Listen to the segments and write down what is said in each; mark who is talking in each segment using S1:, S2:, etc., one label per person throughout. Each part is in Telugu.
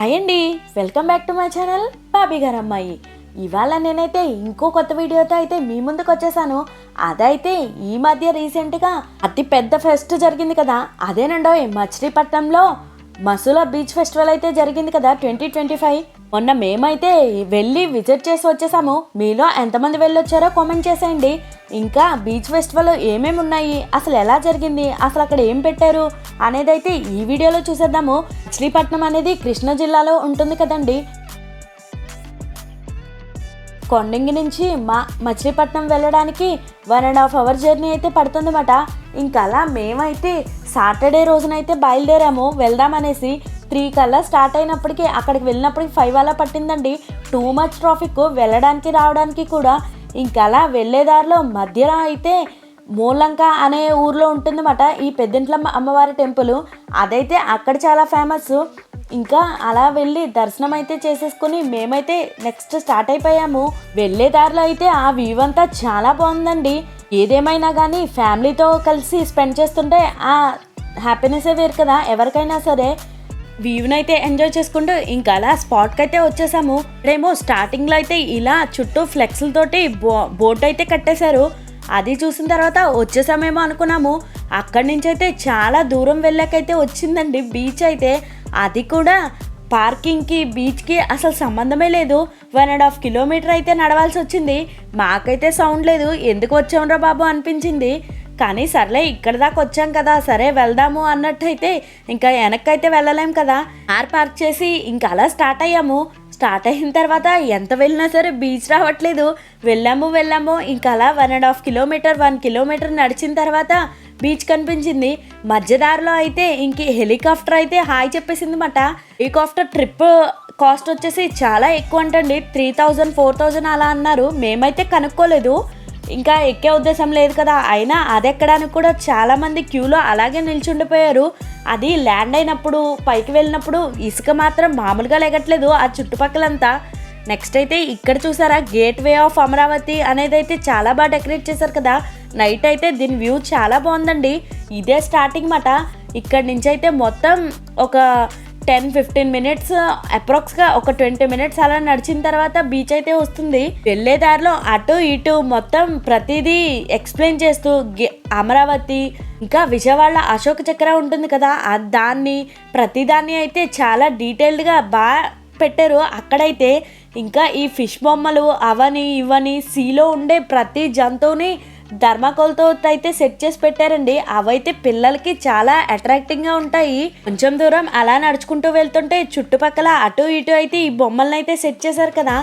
S1: హాయ్ అండి welcome back to my channel Bobby garu అమ్మాయి. ఇవాళ నేనైతే ఇంకో కొత్త వీడియోతో అయితే మీ ముందుకు వచ్చేసాను. అదైతే ఈ మధ్య రీసెంట్గా అతి పెద్ద ఫెస్ట్ జరిగింది కదా. అదేనండో మచిలీపట్నంలో మసూలా బీచ్ ఫెస్టివల్ అయితే జరిగింది కదా ట్వంటీ ట్వంటీ ఫైవ్. మొన్న మేమైతే వెళ్ళి విజిట్ చేసి వచ్చేసాము. మీలో ఎంతమంది వెళ్ళొచ్చారో కామెంట్ చేసేయండి. ఇంకా బీచ్ ఫెస్టివల్ ఏమేమి ఉన్నాయి? అసలు ఎలా జరిగింది? అసలు అక్కడ ఏం పెట్టారు? అనేది అయితే ఈ వీడియోలో చూసేద్దాము. శ్రీపట్నం అనేది కృష్ణా జిల్లాలో ఉంటుంది కదండి. కొండంగి నుంచి మా మచిలీపట్నం వెళ్ళడానికి one and half hour journey అయితే పడుతుందన్నమాట. ఇంకా అలా మేమైతే సాటర్డే రోజునైతే బయలుదేరాము. వెళ్దామనేసి త్రీ కల్లా స్టార్ట్ అయినప్పటికీ అక్కడికి వెళ్ళినప్పటికి ఫైవ్ అలా పట్టిందండి. టూ మచ్ ట్రాఫిక్ వెళ్ళడానికి రావడానికి కూడా. ఇంకా అలా వెళ్ళే దారిలో మధ్యలో అయితే మూలంక అనే ఊర్లో ఉంటుందన్నమాట. ఈ పెద్దింట్లమ్మ అమ్మవారి టెంపుల్. అదైతే అక్కడ చాలా ఫేమస్ ఇంకా అలా వెళ్ళి దర్శనం అయితే చేసేసుకుని మేమైతే నెక్స్ట్ స్టార్ట్ అయిపోయాము. వెళ్ళే దారిలో అయితే ఆ వ్యూ అంతా చాలా బాగుందండి. ఏదేమైనా కానీ ఫ్యామిలీతో కలిసి స్పెండ్ చేస్తుంటే ఆ హ్యాపీనెస్ వేరు కదా. ఎవరికైనా సరే. వ్యూని అయితే ఎంజాయ్ చేసుకుంటూ ఇంకా అలా స్పాట్కి అయితే వచ్చేసాము. రేమో స్టార్టింగ్లో అయితే ఇలా చుట్టూ ఫ్లెక్స్లతోటి బో బోట్ అయితే కట్టేశారు. అది చూసిన తర్వాత వచ్చేసామేమో అనుకున్నాము. అక్కడి నుంచి అయితే చాలా దూరం వెళ్ళాకైతే వచ్చిందండి బీచ్ అయితే. అది కూడా పార్కింగ్కి బీచ్కి అసలు సంబంధమే లేదు. వన్ అండ్ హాఫ్ కిలోమీటర్ అయితే నడవాల్సి వచ్చింది. మాకైతే సౌండ్ లేదు. ఎందుకు వచ్చాంరా బాబు అనిపించింది. కానీ సర్లే ఇక్కడ దాకా వచ్చాం కదా సరే వెళ్దాము అన్నట్టయితే ఇంకా వెనక్కైతే అయితే వెళ్ళలేం కదా. కార్ పార్క్ చేసి ఇంకా అలా స్టార్ట్ అయ్యాము. స్టార్ట్ అయిన తర్వాత ఎంత వెళ్ళినా సరే బీచ్ రావట్లేదు. వెళ్ళాము వెళ్ళాము ఇంకా అలా one and half kilometre one kilometre నడిచిన తర్వాత బీచ్ కనిపించింది. మధ్యదారిలో అయితే ఇంక హెలికాప్టర్ అయితే హాయ్ చెప్పేసింది మాట హెలికాప్టర్ ట్రిప్ కాస్ట్ వచ్చేసి చాలా ఎక్కువ అంటండి. త్రీ థౌజండ్ ఫోర్ థౌజండ్ అలా అన్నారు. మేమైతే కనుక్కోలేదు. ఇంకా ఎక్కే ఉద్దేశం లేదు కదా. అయినా అది ఎక్కడానికి కూడా చాలామంది క్యూలో అలాగే నిల్చుండిపోయారు. అది ల్యాండ్ అయినప్పుడు పైకి వెళ్ళినప్పుడు ఇసుక మాత్రం మామూలుగా లెగట్లేదు ఆ చుట్టుపక్కలంతా. నెక్స్ట్ అయితే ఇక్కడ చూసారా గేట్ వే ఆఫ్ అమరావతి అనేది అయితే చాలా బాగా డెకరేట్ చేశారు కదా. నైట్ అయితే దీని వ్యూ చాలా బాగుందండి. ఇదే స్టార్టింగ్ మాట. ఇక్కడ నుంచి అయితే మొత్తం ఒక టెన్ ఫిఫ్టీన్ మినిట్స్ అప్రాక్స్గా ఒక ట్వంటీ మినిట్స్ అలా నడిచిన తర్వాత బీచ్ అయితే వస్తుంది. వెళ్ళే దారిలో అటు ఇటు మొత్తం ప్రతిదీ ఎక్స్ప్లెయిన్ చేస్తూ అమరావతి ఇంకా విజయవాడ అశోక చక్ర ఉంటుంది కదా ఆ దాన్ని ప్రతిదాన్ని అయితే చాలా డీటెయిల్డ్గా బాగా పెట్టారు. అక్కడైతే ఇంకా ఈ ఫిష్ బొమ్మలు అవని ఇవని సీలో ఉండే ప్రతి జంతువుని ధర్మాకోల్తో అయితే సెట్ చేసి పెట్టారండి. అవైతే పిల్లలకి చాలా అట్రాక్టింగ్గా ఉంటాయి. కొంచెం దూరం అలా నడుచుకుంటూ వెళ్తుంటే చుట్టుపక్కల అటు ఇటు అయితే ఈ బొమ్మలను అయితే సెట్ చేశారు కదా.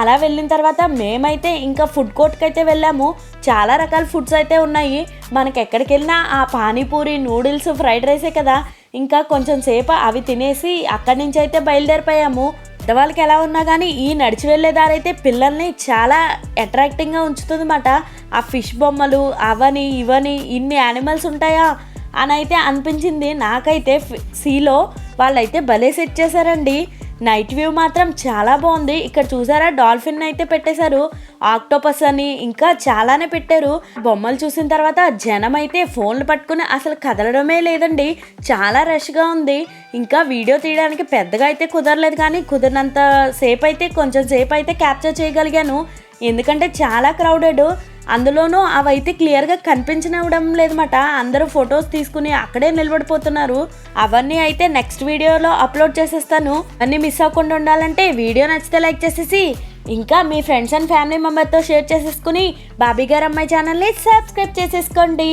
S1: అలా వెళ్ళిన తర్వాత మేమైతే ఇంకా ఫుడ్ కోర్ట్కి అయితే వెళ్ళాము. చాలా రకాల ఫుడ్స్ అయితే ఉన్నాయి. మనకి ఎక్కడికి వెళ్ళినా ఆ పానీపూరి నూడిల్స్ ఫ్రైడ్ రైసే కదా. ఇంకా కొంచెం సేపు అవి తినేసి అక్కడి నుంచి అయితే బయలుదేరిపోయాము. పెద్దవాళ్ళకి ఎలా ఉన్నా కానీ ఈ నడిచి వెళ్ళే దారి అయితే పిల్లల్ని చాలా అట్రాక్టింగ్గా ఉంచుతుంది అన్నమాట ఆ ఫిష్ బొమ్మలు అవని ఇవని ఇన్ని యానిమల్స్ ఉంటాయా? అని అయితే అనిపించింది. నాకైతే సీలో వాళ్ళైతే భలే సెట్ చేశారండి. నైట్ వ్యూ మాత్రం చాలా బాగుంది. ఇక్కడ చూసారా? డాల్ఫిన్ అయితే పెట్టేశారు. ఆక్టోపస్ అని ఇంకా చాలానే పెట్టారు. బొమ్మలు చూసిన తర్వాత జనం అయితే ఫోన్లు పట్టుకుని అసలు కదలడమే లేదండి. చాలా రష్గా ఉంది. ఇంకా వీడియో తీయడానికి పెద్దగా అయితే కుదరలేదు కానీ కుదిరినంత సేపు అయితే కొంచెం సేపు అయితే క్యాప్చర్ చేయగలిగాను. ఎందుకంటే చాలా క్రౌడెడ్ అందులోనూ అవైతే క్లియర్గా కనిపించనివ్వడం లేదన్నమాట. అందరూ ఫొటోస్ తీసుకుని అక్కడే నిలబడిపోతున్నారు. అవన్నీ అయితే నెక్స్ట్ వీడియోలో అప్లోడ్ చేసేస్తాను. అన్నీ మిస్ అవ్వకుండా ఉండాలంటే వీడియో నచ్చితే లైక్ చేసేసి ఇంకా మీ ఫ్రెండ్స్ అండ్ ఫ్యామిలీ మెంబర్తో షేర్ చేసేసుకుని బాబీ గారు అమ్మాయి ఛానల్ని సబ్స్క్రైబ్ చేసేసుకోండి.